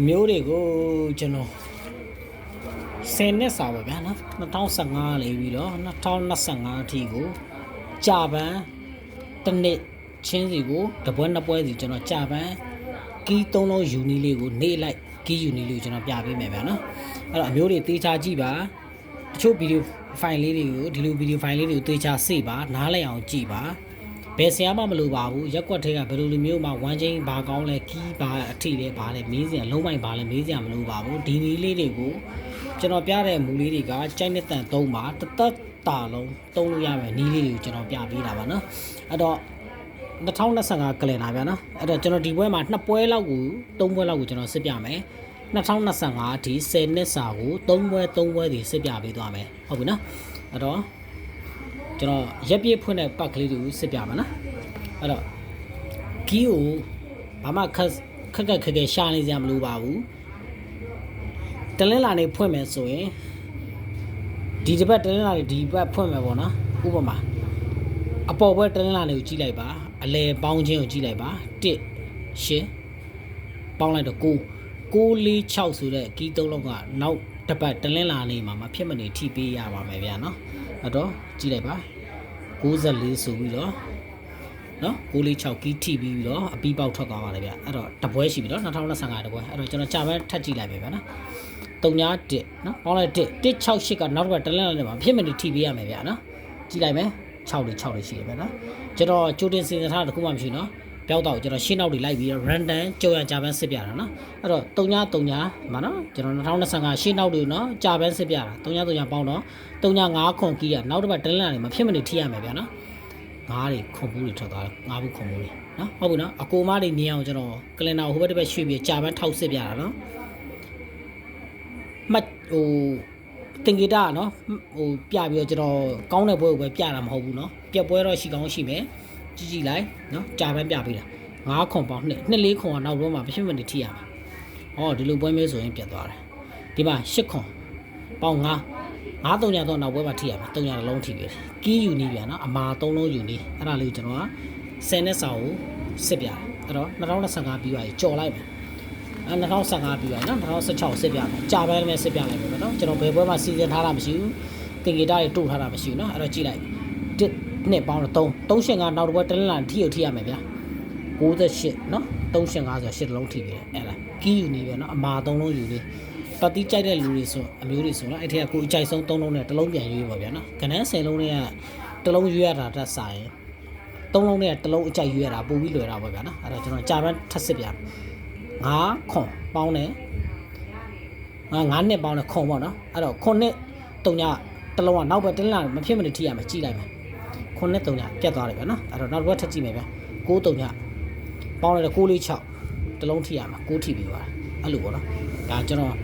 အမျိုးတွေကိုကျွန်တော်10နှစ်စာပါဗျာနော်2015လေးပြီးတော့2025အထိကိုကြာပန်းတစ်နှစ်ချင်းစီကိုတပွဲနှစ်ပွဲစီကျွန်တော်ကြာပန်းကီးသုံးလုံးယူနီလေးကိုနေလိုက်ကီးယူနီလေးကိုကျွန်တော်ပြပေးမယ်ဗျာနော်အဲ့တော့အမျိုးတွေသေချာကြည့်ပါတချို့ဗီဒီယိုဖိုင်လေးတွေကိုဒီလိုဗီဒီယိုဖိုင်လေးတွေကိုသေချာစေ့ပါနားလည်အောင်ကြည့်ပါ ဘယ်ဆရာမှမလိုပါဘူးရက်ကွက်ထဲကဘယ်လိုလိုမျိုးမှဝမ်းချင်းဘာကောင်းလဲကီးဘာအထိလဲဘာလဲမေးစရာလုံးမိုင်ဘာလဲမေးစရာမလိုပါဘူးဒီနည်းလေးတွေကိုကျွန်တော်ပြတဲ့မူလေးတွေကကြိုက်တဲ့တန်သုံးပါတသက်တာလုံးသုံးလို့ရမယ်နည်းလေးတွေကိုကျွန်တော်ပြပေးတာပါနော်အဲ့တော့2025ကလင်နာဗျာနော်အဲ့တော့ကျွန်တော်ဒီပွဲမှာနှစ်ပွဲလောက်ကိုသုံးပွဲလောက်ကိုကျွန်တော်စစ်ပြမယ်2025အထိ10နှစ်စာကို3ပွဲ3ပွဲတွေစစ်ပြပေးသွားမယ်ဟုတ်ပြီနော်အဲ့တော့ ကျွန်တော်ရက်ပြည့်ဖွင့်တဲ့ပတ်ကလေးတွေကိုစစ်ပြမှာနော်အဲ့တော့ကီးကိုဘာမှခက်ခက်ခက်ခက်ခက်ရှာနေစရာမလိုပါဘူးတလင်းလာနေဖွင့်မယ်ဆိုရင်ဒီတစ်ပတ်တလင်းလာနေဒီဘက်ဖွင့်မယ်ပေါ့နော်ဥပမာအပေါ်ဘက်တလင်းလာနေကိုကြည့်လိုက်ပါအလဲပေါင်းခြင်းကိုကြည့်လိုက်ပါ1 8ပေါင်းလိုက်တော့9 6 4 6ဆိုတဲ့ကီးသုံးလုံးကနောက်တစ်ပတ်တလင်းလာနေမှာမဖြစ်မနေထိပေးရပါမယ်ဗျာနော် အဲ့တော့ကြည့်လိုက်ပါ94ဆိုပြီးတော့နော်646ကီးထိပြီးတော့အပီးပေါက်ထွက်သွားပါတယ်ဗျအဲ့တော့တပွဲရှိပြီနော်2025တပွဲအဲ့တော့ကျွန်တော်ကြာပဲထပ်ကြည့်လိုက်ပဲဗျာနော်3ညာ1နော်ပေါင်းလိုက်1 168ကနောက်တစ်ပတ်တလင်းလာနေမှာဖြစ်မနေထိပေးရမယ်ဗျာနော်ကြည့်လိုက်မယ်6လေး6လေးရှိတယ်ဗျာနော်ကျွန်တော်ကြိုတင်စဉ်းစားထားတာတခုမှမရှိဘူးနော် ပြောက်တော့ကျွန်တော်ရှင်းနောက်တွေလိုက်ပြီးတော့ random ကြော်ရကြာပန်းစစ်ပြတာနော်အဲ့တော့3ညာ3ညာမှာနော်ကျွန်တော်2025ရှင်းနောက်တွေနော်ကြာပန်းစစ်ပြတာ3ညာ3ညာပေါင်းတော့3ညာ5ခွန်ကီးရနောက်တစ်ပတ်တလင်းလာနေမှာဖြစ်မနေထိရမယ်ဗျာနော်ငါးတွေခွန်ပူးတွေထွက်သွားတယ်ငါးဘူးခွန်ပူးတွေနော်ဟုတ်ပြီနော်အကိုမတွေမြင်အောင်ကျွန်တော်ကလင်နာကိုဟိုဘက်တစ်ဘက်ရွှေ့ပြီးကြာပန်းထောက်စစ်ပြတာနော်မှတ်ဟိုတင်ဂီတာနော်ဟိုပြပြီးတော့ကျွန်တော်ကောင်းတဲ့ဘွဲကိုပဲပြတာမဟုတ်ဘူးနော်ပြက်ပွဲတော့ရှိကောင်းရှိမယ် ကြည့်ကြည့်လိုက်နော်ကြာပန်းပြပေးတာငါးခွန်ပေါင်းနှစ်နှစ်လေးခွန်ကနောက်တော့မှမဖြစ်မနေထိရမှာဟောဒီလိုပွဲမျိုးဆိုရင်ပြတ်သွားတယ်ဒီမှာရှစ်ခွန်ပေါင်းငါးငါးတုံညာတော့နောက်ပွဲမှာထိရမှာတုံညာတစ်လုံးထိပြီကီးယူနီးပြန်နော်အမာသုံးလုံးယူနီးအဲ့ဒါလေးကိုကျွန်တော်က10နှစ်စာကိုစစ်ပြတယ်အဲ့တော့2025ပြီးသွားပြီကြော်လိုက်မယ်အဲ2015ပြီးသွားပြီနော်2016စစ်ပြမယ်ကြာပန်းလည်းစစ်ပြလိုက်မယ်နော်ကျွန်တော်ဘယ်ပွဲမှာစီစဉ်ထားတာမရှိဘူးတင်ဂီတာတွေတို့ထားတာမရှိဘူးနော်အဲ့တော့ကြည့်လိုက်တစ် နှစ်ပေါင်းတော့3 385နောက်တစ်ပွဲတလင်းလာထိကိုထိရမယ်ဗျာ98နော်385ဆိုတော့8လုံးထိပြီအဲ့ဒါကီးယူနီးပဲနော်အမာ3လုံးယူနီးပတ်တိကြိုက်တဲ့လူတွေဆိုအမျိုးတွေဆိုတော့အဲ့ထက်ကကိုအကြိုက်ဆုံး3လုံးနဲ့တစ်လုံးပြန်ရွေးပါဗျာနော်ကနန်း10လုံးတွေကတစ်လုံးရွေးရတာတက်စားရင်3လုံးနဲ့တစ်လုံးအကြိုက်ရွေးရတာပိုပြီးလွယ်တာပါဗျာနော်အဲ့တော့ကျွန်တော်ကြာပန်းထပ်စစ်ပြငါခွန်ပေါင်းတယ်ငါ9နှစ်ပေါင်းတယ်ခွန်ပေါ့နော်အဲ့တော့ခွန်နှစ်တုံညတစ်လုံးကနောက်ဘက်တင်းလာမဖြစ်မနေထိရမယ်ကြည့်လိုက်မယ် ခွန်နှစ်တုံညပြတ်သွားတယ်ဗျာနော်အဲ့တော့နောက်တစ်ဘက်ထပ်ကြည့်မယ်ဗျာ6တုံညပေါင်းလိုက်တော့6လေး6တစ်လုံးထိရမှာ6ထိပြီးသွားတယ်အဲ့လိုပေါ့နော်ဒါကျွန်တော်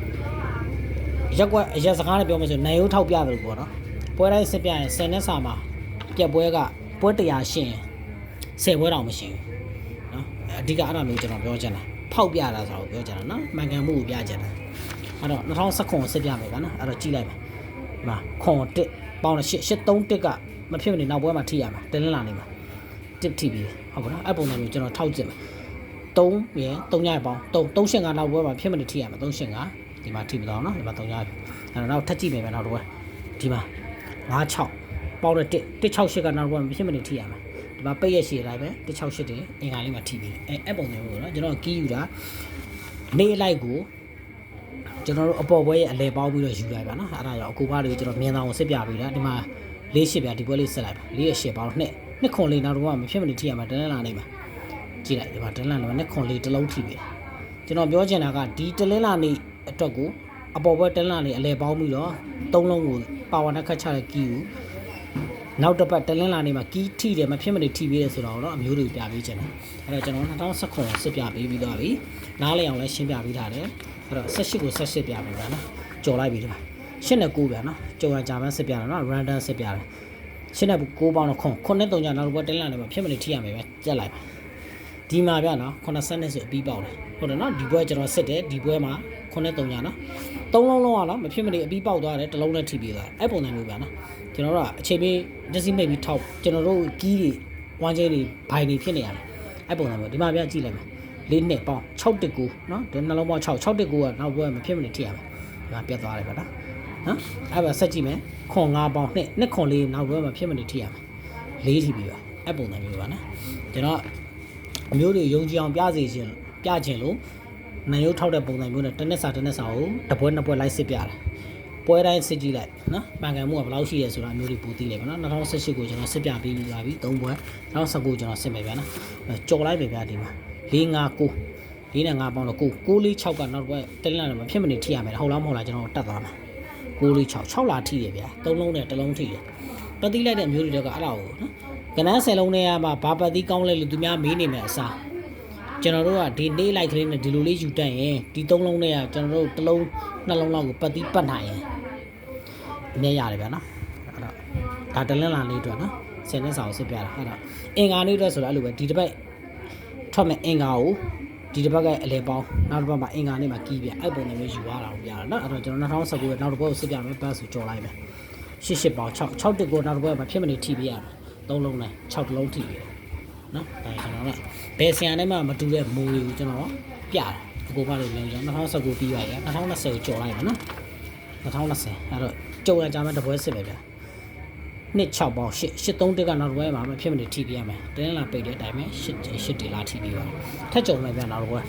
ရက်ကွက်အရက်စကားနဲ့ပြောမယ်ဆိုနိုင်ရိုးထောက်ပြတယ်လို့ပေါ့နော်ပွဲတိုင်းစစ်ပြရင်10နှစ်စာမှာပြက်ပွဲကပွဲတရားရှင်း10ပွဲတောင်မရှိဘူးနော်အဓိကအဲ့ဒါမျိုးကျွန်တော်ပြောချင်တာဖောက်ပြတာဆိုတော့ပြောချင်တာနော်မှန်ကန်မှုကိုပြချင်တာအဲ့တော့2019စစ်ပြမယ်ဗျာနော်အဲ့တော့ကြည့်လိုက်မယ်ဒီမှာခွန်တစ်ပေါင်း8 831က မဖြစ်မနေနောက်ပွဲမှာထိရမှာတင်းလင်းလာနေမှာတစ်ထိပြီးဟုတ်ပါနော်အဲ့ပုံစံမျိုးကျွန်တော်ထောက်ကြည့်မယ်3ရယ်3ညရပေါင်း3 385နောက်ပွဲမှာဖြစ်မနေထိရမှာ385ဒီမှာထိမတော့နော်ဒီမှာ3ညရပြီအဲ့တော့နောက်ထပ်ကြည့်မယ်ဗျာနောက်တစ်ပွဲဒီမှာ56ပေါင်းတဲ့1 168ကနောက်တစ်ပွဲမှာဖြစ်မနေထိရမှာဒီမှာပိတ်ရရှိလိုက်ပဲ168တွေအင်္ဂါလေးမှာထိပြီးအဲအဲ့ပုံစံမျိုးနော်ကျွန်တော်ကီးယူတာနေလိုက်ကိုကျွန်တော်တို့အပေါ်ပွဲရဲ့အလဲပေါင်းပြီးတော့ယူလိုက်ပါနော်အဲ့ဒါကြောင့်အကူပါတွေကိုကျွန်တော်မြင်အောင်စစ်ပြပေးတာဒီမှာ လေးရှစ်ပြဒီပွဲလေးဆက်လိုက်ပါလေးရရှစ်ပေါင်းနှစ်နှစ်ခွန်လေးနောက်တော့မဖြစ်မနေထိရမှာတန်းလာနေမှာကြည့်လိုက်ဒီမှာတန်းလာနေမှာနှစ်ခွန်လေးတစ်လုံးထိပြီကျွန်တော်ပြောချင်တာကဒီတလင်းလာနေအတွက်ကိုအပေါ်ပွဲတန်းလာနေအလဲပေါင်းပြီးတော့သုံးလုံးကိုပါဝါနဲ့ခတ်ချတဲ့ကီးကိုနောက်တစ်ပတ်တလင်းလာနေမှာကီးထိတယ်မဖြစ်မနေထိပေးတယ်ဆိုတော့တော့အမျိုးတွေပြပေးချင်တယ်အဲ့တော့ကျွန်တော်2019စစ်ပြပေးပြီးသွားပြီနားလည်အောင်လည်းရှင်းပြပေးထားတယ်အဲ့တော့18ကို18ပြပေးပါနော်ကြော်လိုက်ပြီဒီမှာ 8နဲ့9ဗျာနော်ကြော်ရဂျာမန်စစ်ပြတာနော် random စစ်ပြတယ်8နဲ့9ပေါင်းတော့ခွန်9နဲ့3ညနောက်တစ်ပတ်တလင်းလာနေမှာဖြစ်မနေထိရမယ်ပဲကြက်လိုက်ပါဒီမှာဗျနော်80နဲ့ဆိုအပြီးပေါက်တယ်ဟုတ်တယ်နော်ဒီဘွဲကျွန်တော်စစ်တယ်ဒီဘွဲမှာ93ညာနော်သုံးလုံးလုံးอ่ะနော်မဖြစ်မနေအပြီးပေါက်သွားတယ်တစ်လုံးနဲ့ထိပြေးသွားတယ်အဲ့ပုံစံမျိုးဗျနော်ကျွန်တော်တို့ကအချိန်ပေးဒစီမိတ်ပြီးထောက်ကျွန်တော်တို့ကီးတွေဝမ်းချင်းတွေဘိုင်တွေဖြစ်နေရတယ်အဲ့ပုံစံမျိုးဒီမှာဗျကြည့်လိုက်မယ်လေးနှစ်ပေါင်း6တက်ကူနော်ဒီနှလုံးပေါင်း6 6တက်ကူကနောက်ဘွဲမဖြစ်မနေထိရမယ်ဒီမှာပြတ်သွားတယ်ဗျာနော် နော်အဲ့ဒါဆက်ကြည့်မယ်ခွန်5ပေါင်းနှစ်နှစ်ခွန်လေးနောက်ဘွဲမဖြစ်မနေထိရမယ်လေးထိပြီပါအဲ့ပုံစံမျိုးပါနော်ကျွန်တော်အမျိုးတွေယုံကြည်အောင်ပြစေခြင်းပြခြင်းလို့နန်ရုပ်ထောက်တဲ့ပုံစံမျိုးနဲ့တစ်နှစ်စာတစ်နှစ်စာကိုတစ်ပွဲနှစ်ပွဲလိုက်စစ်ပြတာပွဲတိုင်းစစ်ကြည့်လိုက်နော်ပန်ကန်မှုကဘယ်လောက်ရှိရဲဆိုတာအမျိုးတွေပိုသိလိုက်ပါနော်2018ကိုကျွန်တော်စစ်ပြပေးပြီးပါပြီ၃ပွဲ2019ကျွန်တော်စစ်မယ်ဗျာနော်ကြော်လိုက်ပဲဗျာဒီမှာ4 5 9လေးနဲ့5ပေါင်းတော့9 9လေး6ကနောက်တစ်ပွဲတက်လာတယ်မဖြစ်မနေထိရမယ်ဟုတ်လားမဟုတ်လားကျွန်တော်တက်သွားမှာ 9လေး6 6လာထိတယ်ဗျာ3လုံးနဲ့1လုံးထိတယ်ပတ်တိလိုက်တဲ့အမျိုးတွေတော့ကအဲ့ဒါကိုနော်ကနန်း10လုံးနဲ့ကမှဘာပတ်တိကောင်းလဲလို့သူများမေးနေမယ်အစားကျွန်တော်တို့ကဒီနေ့လိုက်ကလေးနဲ့ဒီလိုလေးယူတတ်ရင်ဒီ3လုံးနဲ့ကကျွန်တော်တို့တစ်လုံးနှလုံးလောက်ကိုပတ်တိပတ်နိုင်ရင်အမြဲရတယ်ဗျာနော်အဲ့တော့ဒါတလင်းလာလေးအတွက်နော်ဆယ်နှစ်စာကိုစစ်ပြတာအဲ့တော့အင်္ဂါနေ့အတွက်ဆိုတော့အဲ့လိုပဲဒီတစ်ပတ်ထွက်မဲ့အင်္ဂါကို ဒီတစ်ပတ်ကအလဲပေါင်းနောက်တစ်ပတ်မှာအင်္ဂါနေ့မှာကီးပြအဲ့ပုံစံမျိုးယူရတာကိုပြတာနော်အဲ့တော့ကျွန်တော်2019ရဲ့နောက်တစ်ပတ်ကိုစစ်ပြမယ်ပတ်ဆိုကြော်လိုက်မယ်ရှစ်ရှစ်ပေါင်း6 6တက်ကိုနောက်တစ်ပတ်မှာဖြစ်မနေထိပြရမယ်သုံးလုံးနဲ့6တလုံးထိပြနော်ဒါကျွန်တော်ကဘယ်ဆရာနဲ့မှမတူတဲ့မူတွေကိုကျွန်တော်ပြတာအကိုပါလို့လည်းကျွန်တော်2019ပြီးပါရ2020ကိုကြော်လိုက်မယ်နော်2020အဲ့တော့ကြုံရကြမယ်တပွဲစစ်ပဲဗျာ နှစ်6ပေါင်း8 83တက်ကနောက်တစ်ပွဲမှာမဖြစ်မနေထိပြရမယ်တင်းလာပိတ်တဲ့အတိုင်းပဲ8 8တီလာထိပြပါထက်ကြုံမယ်ဗျာနောက်တစ်ပွဲ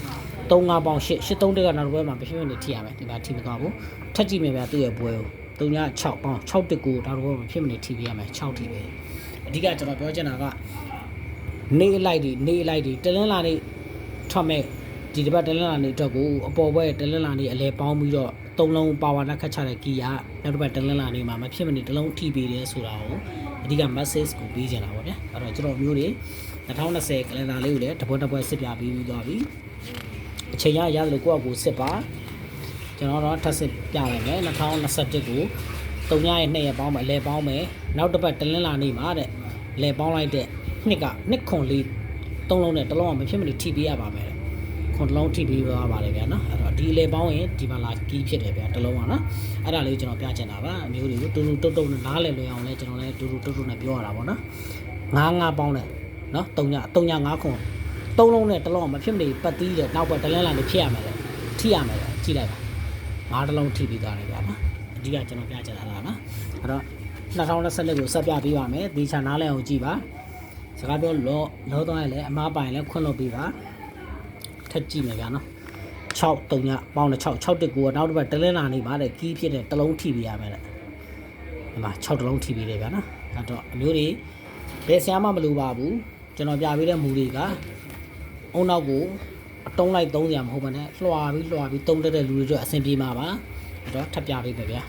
3 5ပေါင်း8 83တက်ကနောက်တစ်ပွဲမှာမဖြစ်မနေထိရမယ်ဒီမှာထိမသွားဘူးထက်ကြည့်မယ်ဗျာသူ့ရဲ့ပွဲကို3 6ပေါင်း6တက်ကိုနောက်တစ်ပွဲမှာဖြစ်မနေထိပြရမယ်6ထိပဲအဓိကကျွန်တော်ပြောချင်တာကနေအလိုက်တွေနေအလိုက်တွေတလင်းလာနေထွက်မဲ့ဒီတစ်ပတ်တလင်းလာနေအတွက်ကိုအပေါ်ဘက်တလင်းလာနေအလဲပေါင်းပြီးတော့သုံးလုံးပါဝါနဲ့ခတ်ချတဲ့ကီးရ နောက်တစ်ပတ်တလင်းလာနေမှာမဖြစ်မနေတစ်လုံးထိပေးတယ်ဆိုတာကိုအဓိက message ကိုပေးချင်တာပေါ့ဗျာအဲ့တော့ကျွန်တော်မျိုးတွေ2020 calendar လေးကိုလည်းတပွဲတပွဲစစ်ပြပြီးပြီးသွားပြီအချိန်ရရတယ်လို့ကိုယ့်အကူစစ်ပါကျွန်တော်တော့ထပ်စစ်ပြလိုက်မယ်2021ကိုတုံညရဲ့နှစ်ရက်ပေါင်းမယ်အလဲပေါင်းမယ်နောက်တစ်ပတ်တလင်းလာနေမှာတဲ့လဲပေါင်းလိုက်တဲ့နှစ်ကနှစ်ခွန်လေးသုံးလုံးနဲ့တစ်လုံးကမဖြစ်မနေထိပေးရပါမယ်တဲ့ ခွန်တစ်လုံးထိပေးသွားပါတယ်ဗျာနော်အဲ့တော့ဒီအလဲပေါင်းရင်ဒီမှာလာကီးဖြစ်တယ်ဗျာတစ်လုံးကနော်အဲ့ဒါလေးကိုကျွန်တော်ပြချင်တာပါအမျိုးတွေကိုတူတူတုတ်တုတ်နဲ့နားလည်လွယ်အောင်လဲကျွန်တော်လည်းတူတူတုတ်တုတ်နဲ့ပြောရတာပေါ့နော်ငါးငါးပေါင်းတယ်နော်တုံညတုံညငါးခွန်သုံးလုံးနဲ့တစ်လုံးကမဖြစ်မနေပတ်သီးတဲ့နောက်ဘက်တလန်းလာနေဖြစ်ရမယ်လေထိရမယ်လေကြည့်လိုက်ပါငါးတစ်လုံးထိပြီးသွားတယ်ဗျာနော်အဓိကကျွန်တော်ပြချင်တာလားနော်အဲ့တော့2022ကိုဆက်ပြပေးပါမယ်ဒီချာနားလဲအောင်ကြည့်ပါစကားပြောလောလောတော့ရလဲအမားပိုင်လဲခွင့်လို့ပေးပါ ထက်ကြည့်မယ်ဗျာနော်6 3ညပေါင်းတဲ့6 6တက်ကိုနောက်တစ်ပတ်တလင်းလာနေပါတဲ့ကီးဖြစ်တဲ့တစ်လုံးထိပေးရမယ်လေဒီမှာ6တစ်လုံးထိပေးတယ်ဗျာနော်အဲ့တော့အမျိုးတွေဘယ်ဆရာမှမလိုပါဘူးကျွန်တော်ပြပေးတဲ့မူတွေကအုံနောက်ကိုအတုံးလိုက်သုံးစရာမဟုတ်ပါနဲ့လွှာပြီးလွှာပြီးတုံးတက်တဲ့လူတွေအတွက်အဆင်ပြေမှာပါအဲ့တော့ထပ်ပြပေးမယ်ဗျာ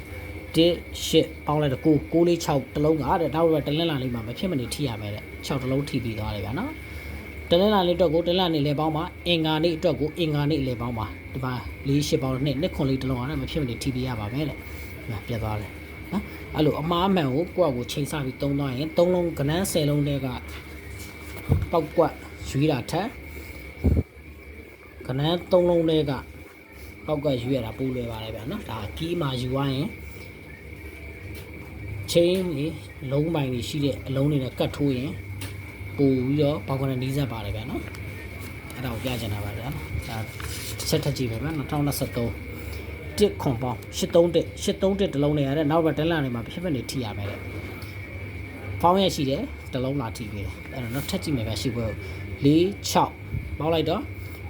1 8ပေါင်းလိုက်တော့9 9လေး6တစ်လုံးကတဲ့နောက်တော့တလင်းလာလေးမှာမဖြစ်မနေထိရမယ်တဲ့6တစ်လုံးထိပြီးသွားတယ်ဗျာနော် တလင်းလာလေးအတွက်ကိုတလင်းလာလေးလေပေါင်းပါအင်္ဂါနေ့အတွက်ကိုအင်္ဂါနေ့လေပေါင်းပါဒီမှာ၄၈ပေါင်းနဲ့နှစ်ခွန်လေးတစ်လုံးကလည်းမဖြစ်မနေထိပြီးရပါမယ်တဲ့ဒီမှာပြတ်သွားတယ်နော်အဲ့လိုအမားအမှန်ကိုကိုယ့်အကိုချိန်ဆပြီးတုံးသွားရင်၃လုံးကနန်း၁၀လုံးတဲကပောက်ကွက်ရွေးတာထက်ကနန်း၃လုံးတဲကပောက်ကရွေးရတာပိုးလွယ်ပါတယ်ဗျာနော်ဒါကီးမှာယူရရင်ချင်းကြီးလုံးပိုင်ကြီးရှိတဲ့အလုံးတွေနဲ့ကတ်ထိုးရင် ပို့ပြီးတော့ပေါက်ကနဲ့နီးစပ်ပါတယ်ဗျာနော်အဲ့ဒါကိုပြချင်တာပါဗျာဒါတစ်ချက်ထပ်ကြည့်ပါဗျာ2023တစ်ခွန်ပေါင်း83တက်83တက်တစ်လုံးနေရတဲ့နောက်ဘက်တန်းလာနေမှာဖြစ်ဖြစ်နေထိရမယ်တဲ့ဖောင်းရရှိတယ်တစ်လုံးလာထိပေးတယ်အဲ့တော့နောက်ထပ်ကြည့်မယ်ဗျာရှိပွဲ4 6ပေါင်းလိုက်တော့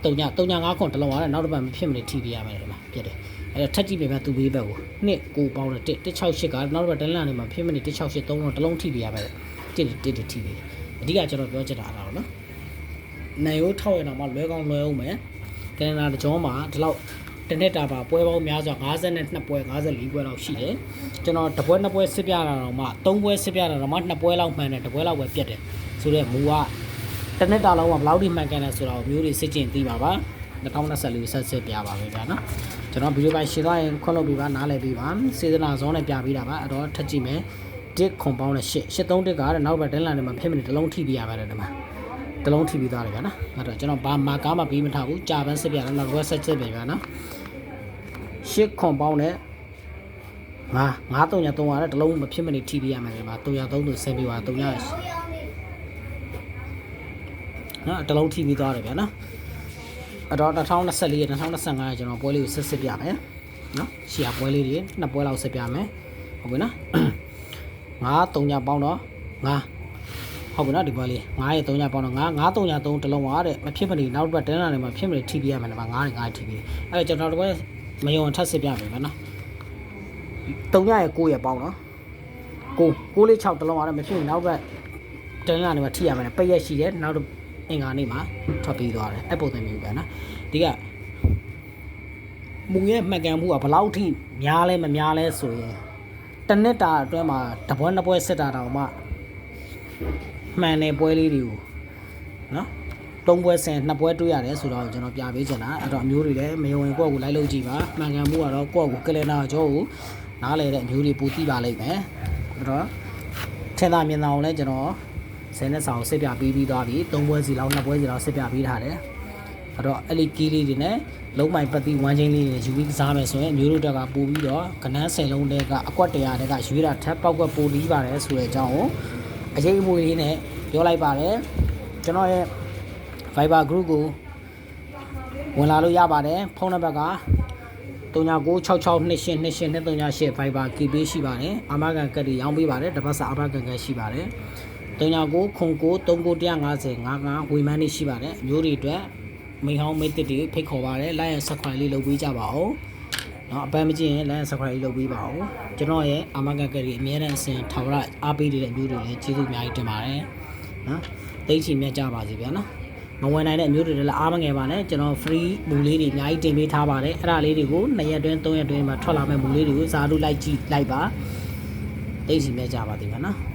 3ည3ည5ခွန်တစ်လုံးရတဲ့နောက်တစ်ပတ်မဖြစ်မနေထိပေးရမယ်ဒီမှာပြတ်တယ်အဲ့တော့ထပ်ကြည့်မယ်ဗျာသူဘေးဘက်ကို2 9ပေါင်းတဲ့1 168ကနောက်တစ်ပတ်တန်းလာနေမှာဖြစ်မနေ168 3လုံးတစ်လုံးထိပေးရမယ်တဲ့1 1 1ထိပေးတယ် အဓိကကျွန်တော်ပြောချင်တာအဲ့ဒါတော့နော်နိုင်ရိုးထောက်ရအောင်မှလွဲကောင်းလွဲအောင်မယ်ကနေဒါတကြောမှာဒီလောက်တစ်နှစ်တာပါပွဲပေါင်းများစွာ52ပွဲ54ပွဲလောက်ရှိတယ်ကျွန်တော်တစ်ပွဲနှစ်ပွဲစစ်ပြတာတော့မှ3ပွဲစစ်ပြတာတော့မှ2ပွဲလောက်မှန်တယ်တစ်ပွဲလောက်ပဲပြတ်တယ်ဆိုတော့မူကတစ်နှစ်တာလုံးကဘယ်လောက်ထိမှန်ကန်လဲဆိုတော့မျိုးတွေစစ်ကျင်သိပါပါ2024ဆက်စစ်ပြပါပဲဗျာနော်ကျွန်တော်ဗီဒီယိုပိုင်းရှင်းသွားရင်ခွင့်လုပ်ပေးပါနားလည်ပေးပါစေတနာဇောနဲ့ပြပေးတာပါအဲ့တော့ထပ်ကြည့်မယ် တစ်ခွန်ပေါင်းနဲ့8 83တစ်ကတဲ့နောက်ဘက်ဒန်လန်တွေမှာဖြစ်မနေတစ်လုံးထိပြရပါတယ်ဒီမှာတလုံးထိပြီးသားတယ်ဗျာနော်အဲ့တော့ကျွန်တော်ဘာမာကားမှပြီးမထားဘူးကြာပန်းစစ်ပြတယ်နောက်ဝက်ဆက်စစ်ပဲဗျာနော်ရှစ်ခွန်ပေါင်းနဲ့ငါငါ3ည3ရတယ်တလုံးမဖြစ်မနေထိပြီးရမယ်ဗျာ303သူဆင်းပြီးပါ3ညနော်တလုံးထိပြီးသားတယ်ဗျာနော်အဲ့တော့2024ရ2025ကျွန်တော်ပွဲလေးကိုဆက်စစ်ပြမယ်နော်ရှီယာပွဲလေးတွေနှစ်ပွဲလောက်ဆက်ပြမယ်ဟုတ်ပြီနော် ငါ3ညပေါင်းတော့ငါဟုတ်ပြီနော်ဒီပွဲလေးငါရဲ့3ညပေါင်းတော့ငါ9 3ည3တလုံးပါတဲ့မဖြစ်မနေနောက်တစ်ပတ်တင်းလာနေမှာဖြစ်မနေထိပြရမယ်နော်ငါနဲ့ငါထိပြအဲ့တော့ကျွန်တော်ဒီပွဲမယုံထပ်စစ်ပြမယ်ဗျနော်3ညရဲ့9ရဲ့ပေါင်းနော်9 9လေး6တလုံးပါတယ်မဖြစ်ရင်နောက်တစ်ပတ်တင်းလာနေမှာထိရမယ်ပိတ်ရက်ရှိတယ်နောက်တစ်အင်္ဂါနေ့မှာထွက်ပြီးသွားတယ်အဲ့ပုံစံမျိုးပဲနော်ဒီကမူရဲ့မှတ်ကန်မှုကဘယ်လောက်ထိများလဲမများလဲဆိုရင် တစ်နှစ်တာအတွင်းမှာတပွဲနှစ်ပွဲစစ်တာတောင်မှမှန်တဲ့ပွဲလေးတွေကိုနော်သုံးပွဲဆင်နှစ်ပွဲတွေ့ရတယ်ဆိုတော့ကျွန်တော်ပြပေးချင်တာအဲ့တော့အမျိုးတွေလည်းမယုံရင်ကိုယ့်ကိုလိုက်လို့ကြည့်ပါမှန်ကန်မှုကတော့ကိုယ့်ကိုကလင်နာကြောကိုနားလေတဲ့အမျိုးတွေပူသိပါလိမ့်မယ်အဲ့တော့ထင်သာမြင်သာအောင်လဲကျွန်တော်ဆယ်နှစ်ဆောင်စစ်ပြပေးပြီးသွားပြီသုံးပွဲစီလောက်နှစ်ပွဲစီလောက်စစ်ပြပေးထားတယ် အဲ့တော့အဲ့ဒီကီးလေးတွေနဲ့လုံးမိုင်ပတ်တိဝမ်းချင်းလေးတွေယူပြီးကစားမယ်ဆိုရင်အမျိုးတို့တက်ကပို့ပြီးတော့ကနန်းဆယ်လုံးတဲကအကွက်တရာတဲကရွေးတာထပ်ပောက်ကွက်ပို့ပြီးပါတယ်ဆိုတဲ့အကြောင်းကိုအရေးအမွေလေးနဲ့ပြောလိုက်ပါတယ်ကျွန်တော်ရဲ့ Viber group ကိုဝင်လာလို့ရပါတယ်ဖုန်းနံပါတ်က3966282828 Viber KB ရှိပါတယ်အာမခံကတ်တွေရောင်းပေးပါတယ်တစ်ပတ်စာအာမခံကတ်ရှိပါတယ်39ခု9 3950 55ဝေမန်းနေရှိပါတယ်အမျိုးတွေအတွက် မိဟောင်းမိတ်တစ်တွေဖိတ်ခေါ်ပါတယ် like and subscribe လေးလုပ်ပေးကြပါဦးနော်အပန်းမကြည့်ရင် like and subscribe လေးလုပ်ပေးပါဦးကျွန်တော်ရဲ့အာမဂကရီအမြဲတမ်းအစဉ်ထာဝရအားပေးတဲ့အမျိုးတွေလည်းကျေးဇူးအများကြီးတင်ပါတယ်နော်တိတ်ချီမြတ်ကြပါစေဗျာနော်မဝင်နိုင်တဲ့အမျိုးတွေလည်းအားမငယ်ပါနဲ့ကျွန်တော် free မူလေးတွေအများကြီးတင်ပေးထားပါတယ်အဲ့ဒါလေးတွေကို၂ရက်တွင်း၃ရက်တွင်းမှာထွက်လာမဲ့မူလေးတွေကိုဇာတို့လိုက်ကြည့်လိုက်ပါတိတ်စီမြဲကြပါသေးပါနော်